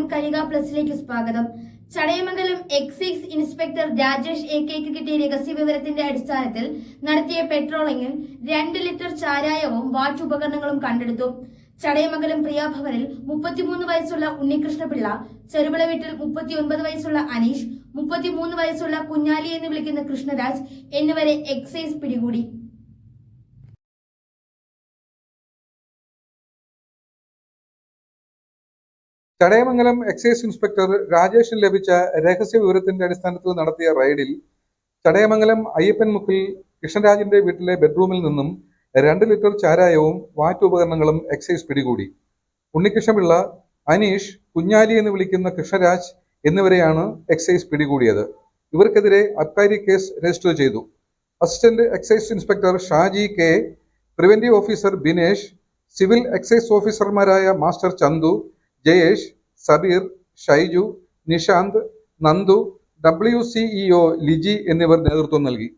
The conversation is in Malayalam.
ന്യൂസിലേക്ക് സ്വാഗതം. Chadayamangalam excise inspector Rajesh A കെക്ക് കിട്ടിയ രഹസ്യ വിവരത്തിന്റെ അടിസ്ഥാനത്തിൽ നടത്തിയ പെട്രോളിംഗിൽ രണ്ട് ലിറ്റർ ചാരായവും വാച്ച് ഉപകരണങ്ങളും കണ്ടെടുത്തു. ചടയമംഗലം പ്രിയാഭവനിൽ മുപ്പത്തിമൂന്ന് വയസ്സുള്ള ഉണ്ണികൃഷ്ണപിള്ള ചെറുവിള വീട്ടിൽ മുപ്പത്തിയൊൻപത് വയസ്സുള്ള അനീഷ് മുപ്പത്തിമൂന്ന് വയസ്സുള്ള കുഞ്ഞാലി എന്ന് വിളിക്കുന്ന കൃഷ്ണരാജ് എന്നിവരെ എക്സൈസ് പിടികൂടി. ചടയമംഗലം എക്സൈസ് ഇൻസ്പെക്ടർ രാജേഷിന് ലഭിച്ച രഹസ്യ വിവരത്തിന്റെ അടിസ്ഥാനത്തിൽ നടത്തിയ റെയ്ഡിൽ ചടയമംഗലം അയ്യപ്പൻ മുക്കിൽ കൃഷ്ണരാജിന്റെ വീട്ടിലെ ബെഡ്റൂമിൽ നിന്നും രണ്ട് ലിറ്റർ ചാരായവും വാറ്റ് ഉപകരണങ്ങളും എക്സൈസ് പിടികൂടി. ഉണ്ണികൃഷ്ണപിള്ള അനീഷ് കുഞ്ഞാലി എന്ന് വിളിക്കുന്ന കൃഷ്ണരാജ് എന്നിവരെയാണ് എക്സൈസ് പിടികൂടിയത്. ഇവർക്കെതിരെ അബ്കാരി കേസ് രജിസ്റ്റർ ചെയ്തു. Assistant excise inspector Shaji K preventive officer Binesh civil excise ഓഫീസർമാരായ master Chandu Jayesh Sabeer Shaiju Nishanth Nandu W CEO Liji എന്നിവർ നേതൃത്വം നൽകി.